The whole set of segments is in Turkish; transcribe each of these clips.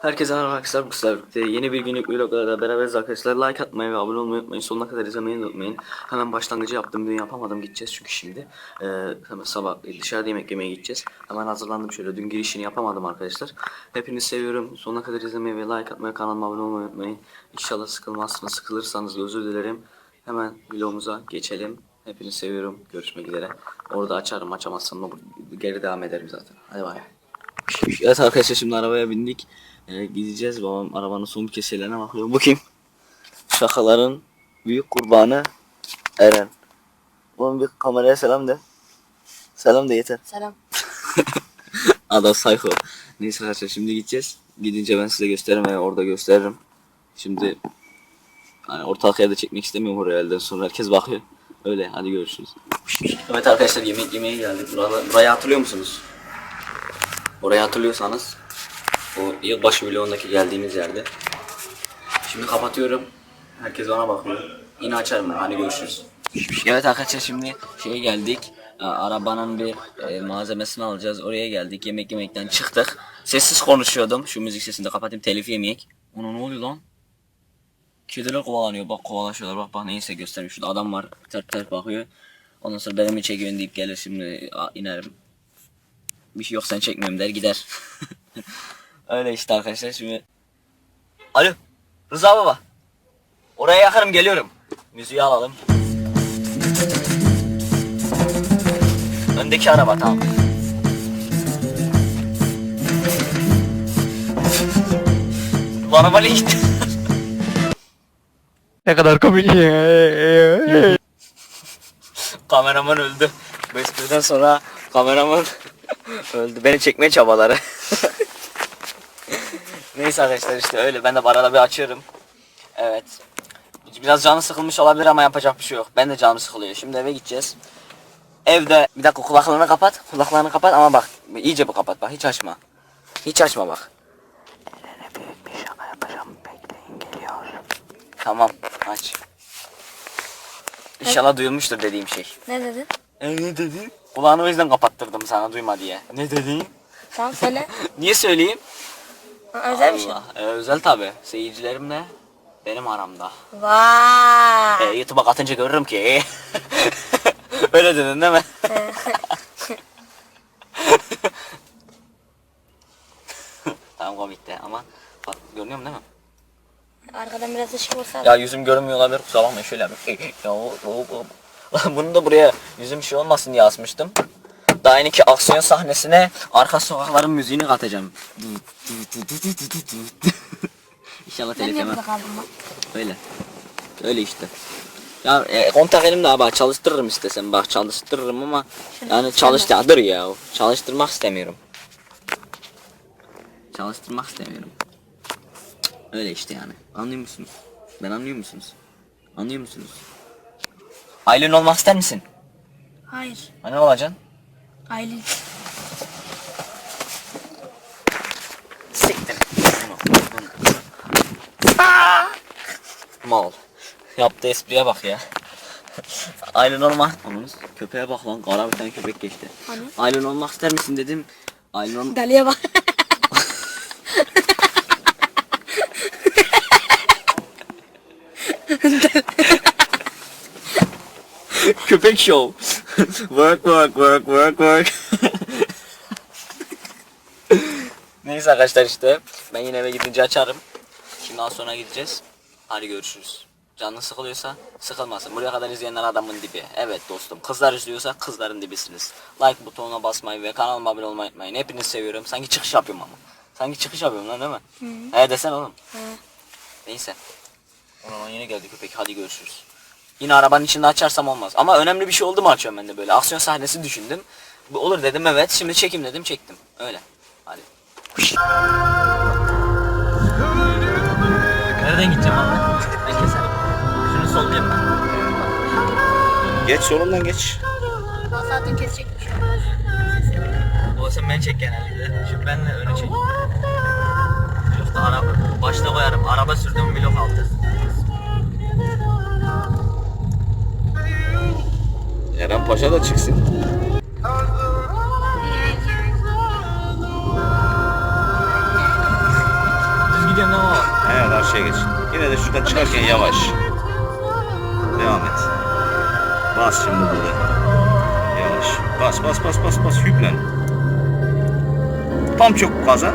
Herkese merhaba arkadaşlar bu kızlar yeni bir günlük vloglarda beraberiz arkadaşlar. Like atmayı ve abone olmayı unutmayın. Sonuna kadar izlemeyi unutmayın. Hemen başlangıcı yaptım dün yapamadım gideceğiz çünkü şimdi. Ee, hemen sabah dışarıda yemek yemeye gideceğiz. Hemen hazırlandım şöyle dün girişini yapamadım arkadaşlar. Hepinizi seviyorum. Sonuna kadar izlemeyi ve like atmayı kanalıma abone olmayı unutmayın. İnşallah sıkılmazsınız sıkılırsanız özür dilerim. Hemen vlogumuza geçelim. Hepinizi seviyorum. Görüşmek üzere. Orada açarım açamazsam da geri devam ederim zaten. Hadi bay. Evet arkadaşlar şimdi arabaya bindik. Ee, gideceğiz. Babam arabanın son bir keselerine bakıyor. Bu kim? Şakaların büyük kurbanı Eren. Babam bir kameraya selam de. Selam de yeter. Selam. Adam sayko. Neyse arkadaşlar şimdi gideceğiz. Gidince ben size gösteririm ve orada gösteririm. Şimdi hani ortalık yerde çekmek istemiyorum oraya elden sonra herkes bakıyor. Öyle hadi görüşürüz. Evet arkadaşlar yemek yemeye geldik. Buraya, burayı hatırlıyor musunuz? Orayı hatırlıyorsanız o yılbaşı vlogundaki geldiğimiz yerde. Şimdi kapatıyorum. Herkes bana bakıyor. Yine açarım ben. Hadi görüşürüz. Evet arkadaşlar şimdi şeye geldik. Aa, Arabanın bir e, malzemesini alacağız. Oraya geldik. Yemek yemekten çıktık. Sessiz konuşuyordum. Şu müzik sesini de kapatayım. Telif yemeyek. Ona ne oluyor lan? Kediler kovalanıyor. Bak kovalaşıyorlar. Bak bak neyse göstereyim. Şurada adam var. Ters ters bakıyor. Ondan sonra beni mi çekiyorsun deyip gelir şimdi inerim. Bir şey yok sen çekmiyorum der gider. Öyle işte arkadaşlar şimdi. Alo Rıza baba. Oraya yakarım geliyorum. Müziği alalım. Öndeki araba tamam. Bu araba ne gitti? Ne kadar komik. Kameraman öldü. Bu espriden sonra kameraman öldü. Beni çekmeye çabaları. Neyse arkadaşlar işte öyle. Ben de arada bir açıyorum. Evet. Biraz canı sıkılmış olabilir ama yapacak bir şey yok. Ben de canım sıkılıyor. Şimdi eve gideceğiz. Evde bir dakika kulaklarını kapat. Kulaklarını kapat ama bak iyice bir kapat bak. Hiç açma. Hiç açma bak. Eren'e büyük bir şaka yapacağım. Bekleyin geliyor. Tamam aç. İnşallah duyulmuştur dediğim şey. Ne dedin? E ne dedin? Kulağını o yüzden kapattırdım sana duyma diye. Ne dedin? Tamam söyle. Niye söyleyeyim? Özel bir şey. Allah. E, özel tabi. Seyircilerimle benim aramda. Vay. E, YouTube'a katınca görürüm ki. Öyle dedin değil mi? tamam komikti ama bak görünüyor mu değil mi? Arkadan biraz ışık olsa. Ya yüzüm görünmüyor olabilir kusura bakmayın şöyle yapayım. Ya, o- o- o- Bunu da buraya yüzüm şey olmasın diye asmıştım. Daha yeni ki aksiyon sahnesine arka sokakların müziğini katacağım. İnşallah telif yemem. Öyle. Öyle işte. Ya e, kontak elimde abi bak çalıştırırım istesem bak çalıştırırım ama Şöyle yani sen çalış ya çalıştırmak istemiyorum. Çalıştırmak istemiyorum. Öyle işte yani. Anlıyor musunuz? Ben anlıyor musunuz? Anlıyor musunuz? Aylin olmak ister misin? Hayır. Ha, ne olacaksın? Aylin. Siktir. Mal. Yaptığı espriye bak ya. Aylin olma. Ananız köpeğe bak lan. Kara bir tane köpek geçti. Hani? Aylin olmak ister misin dedim. Aylin ol... Daliye bak. köpek show. Work work work work work. Neyse arkadaşlar işte. Ben yine eve gidince açarım. Şimdi az sonra gideceğiz. Hadi görüşürüz. Canın sıkılıyorsa sıkılmasın. Buraya kadar izleyenler adamın dibi. Evet dostum. Kızlar izliyorsa kızların dibisiniz. Like butonuna basmayı ve kanalıma abone olmayı unutmayın. Hepinizi seviyorum. Sanki çıkış yapıyorum ama. Sanki çıkış yapıyorum lan değil mi? Hı. He desen oğlum. He. Neyse. O zaman yine geldi köpek. Hadi görüşürüz. Yine arabanın içinde açarsam olmaz. Ama önemli bir şey oldu mu açıyorum ben de böyle. Aksiyon sahnesi düşündüm. Bu olur dedim evet. Şimdi çekim dedim çektim. Öyle. Hadi. Nereden gideceğim abi? Ben keserim. Şunu sollayayım ben. Geç yolundan geç. Zaten kesecekmiş. O sen beni çek genellikle. Şimdi ben de öne çek. Yok da araba başta koyarım. Araba sürdüm blok altı. Eren Paşa da çıksın. karşıya geç. Yine de şuradan çıkarken yavaş. Devam et. Bas şimdi burada. Yavaş. Bas bas bas bas bas yüklen. Tam çok gaza.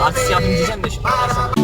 artist yapayım diyeceğim de şimdi.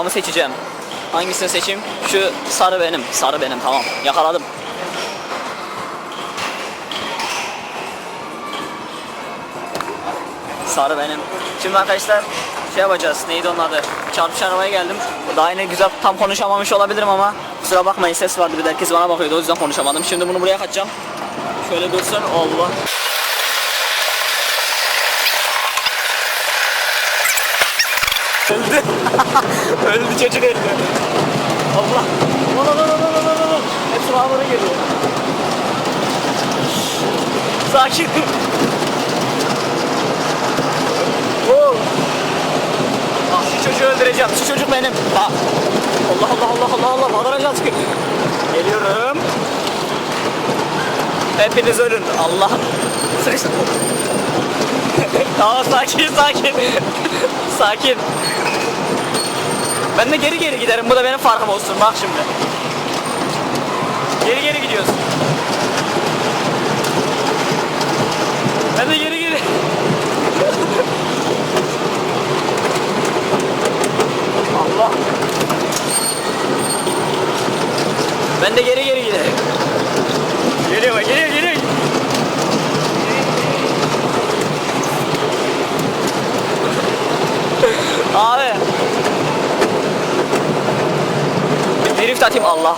Arabamı seçeceğim. Hangisini seçeyim? Şu sarı benim. Sarı benim tamam. Yakaladım. Sarı benim. Şimdi arkadaşlar şey yapacağız. Neydi onun adı? Çarpış arabaya geldim. Daha yine güzel tam konuşamamış olabilirim ama kusura bakmayın ses vardı bir de herkes bana bakıyordu o yüzden konuşamadım. Şimdi bunu buraya kaçacağım. Şöyle dursun. Allah. Öldü çocuk öldü. Allah. Aman aman aman aman aman. Hepsi bana geliyor. Sakin. Oo. Ah şu çocuğu öldüreceğim. Şu çocuk benim. Bak. Allah Allah Allah Allah Allah. Bağıracağız ki. Geliyorum. Hepiniz ölün. Allah. Sıkıştım. tamam sakin sakin. sakin. Ben de geri geri giderim. Bu da benim farkım olsun. Bak şimdi. Geri geri gidiyoruz. Ben de geri geri. Allah. Ben de geri geri giderim. Geliyor bak, geliyor geliyor. Abi. Bir drift atayım Allah.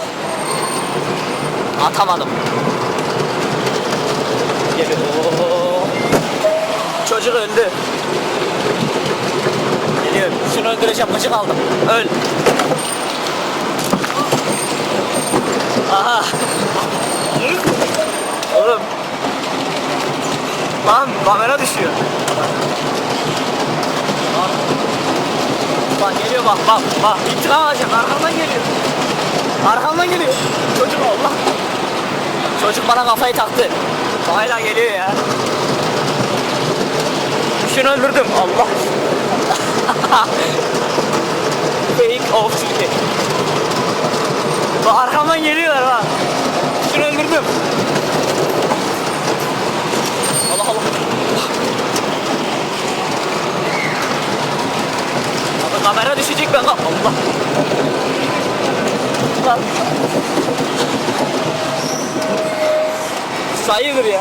Atamadım. Geliyor. Çocuk öldü. Geliyor. Şunu öldüreceğim. Gıcık aldım. Öl. Aha. Oğlum. Lan kamera düşüyor. Bak geliyor bak bak bak. İntikam alacak. Arkamdan geliyor. Arkamdan geliyor. Çocuk Allah. Çocuk bana kafayı taktı. Hala geliyor ya. Şunu öldürdüm. Allah. Fake of Türkiye. Bak arkamdan geliyorlar bak. Şunu öldürdüm. Allah Allah. Abi kamera düşecek ben Allah. Lan. Sayılır ya.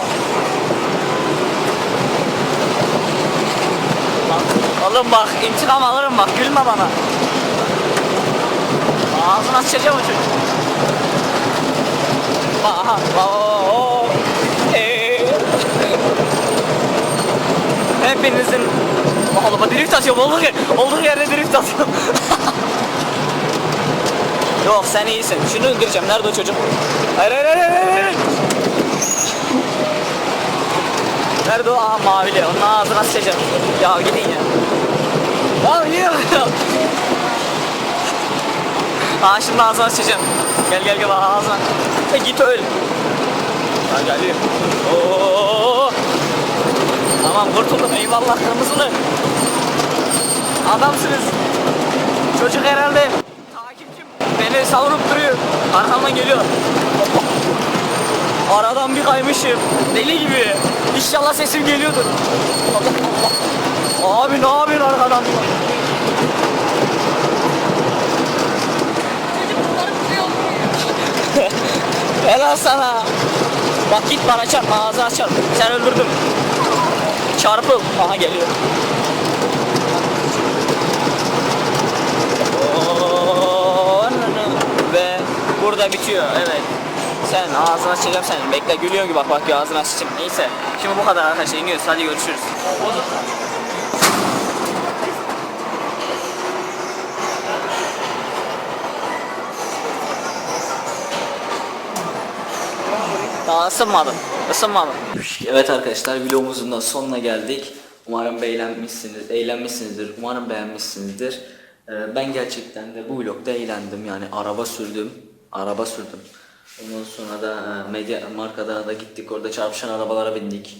Lan, Oğlum bak intikam alırım bak gülme bana. Ağzına sıçacağım o çocuk. Aha, oo, ee. Hepinizin Allah drift atıyorum olduğu, yer, olduğu yerde drift atıyorum. Yok sen iyisin. Şunu öldüreceğim. Nerede o çocuk? Hayır hayır hayır hayır. hayır. Nerede o? Aa mavili. Onun ağzına sıçacağım. Ya gidin ya. Ya niye ya? Aa şimdi ağzına sıçacağım. Gel gel gel ağzına. E, git öl. Ha geliyor. Oo. Tamam kurtuldum eyvallah kırmızılı. Adamsınız. Çocuk herhalde takipçim. Beni savurup duruyor. Arkamdan geliyor. Aradan bir kaymışım. Deli gibi. İnşallah sesim geliyordur. Allah Allah. Abi ne yapıyorsun arkadan? Helal sana. Bak git bana çarpma ağzına çarp. Sen öldürdün. Çarpıl. Aha geliyor. Ve burada bitiyor evet. Sen ağzına sıçacağım senin. Bekle gülüyor gibi bak bak ağzına sıçayım. Neyse. Şimdi bu kadar arkadaşlar iniyoruz. Hadi görüşürüz. Daha ısınmadım. Isınmadım. Evet arkadaşlar vlogumuzun da sonuna geldik. Umarım beğenmişsiniz, eğlenmişsinizdir. Umarım beğenmişsinizdir. Ee, ben gerçekten de bu vlogda eğlendim. Yani araba sürdüm. Araba sürdüm. Ondan sonra da e, medya markada da gittik. Orada çarpışan arabalara bindik.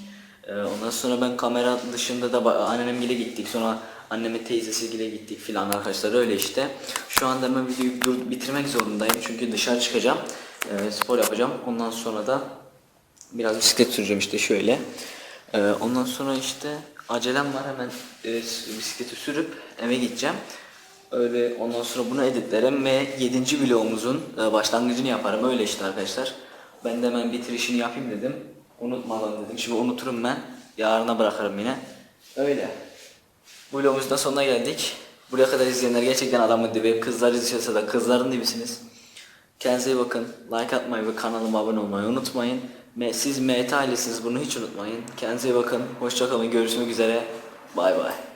Ee, ondan sonra ben kamera dışında da annemgile gittik. Sonra anneme teyzesiyle gittik filan arkadaşlar öyle işte. Şu anda ben videoyu dur- bitirmek zorundayım çünkü dışarı çıkacağım. Ee, spor yapacağım. Ondan sonra da biraz bisiklet süreceğim işte şöyle. Ondan sonra işte acelem var hemen e, bisikleti sürüp eve gideceğim. Öyle ondan sonra bunu editlerim ve 7. vlogumuzun e, başlangıcını yaparım. Öyle işte arkadaşlar. Ben de hemen bitirişini yapayım dedim. Unutmadan dedim. Şimdi unuturum ben. Yarına bırakırım yine. Öyle. Bu vlogumuzun da sonuna geldik. Buraya kadar izleyenler gerçekten adamın dibi. Kızlar izliyorsa da kızların dibisiniz. Kendinize iyi bakın. Like atmayı ve kanalıma abone olmayı unutmayın. Siz MT ailesiniz bunu hiç unutmayın. Kendinize iyi bakın. Hoşçakalın. Görüşmek üzere. Bay bay.